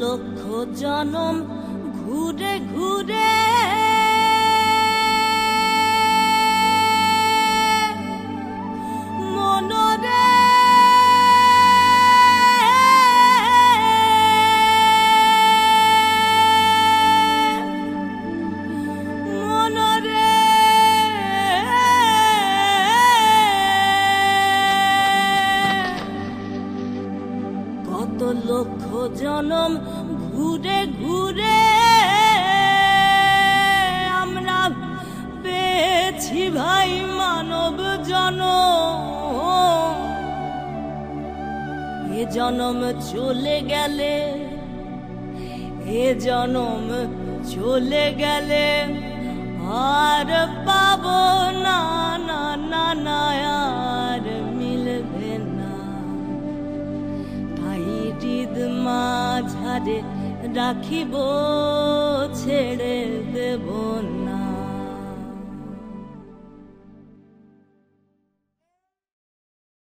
লক্ষ জনম ঘুরে ঘুরে কত লক্ষ জনম ঘুরে ঘুরে আমরা পেয়েছি ভাই মানব জন এ জনম চলে গেলে, এ জনম চলে গেলে মাঝারে রাখিব ছেড়ে দেব।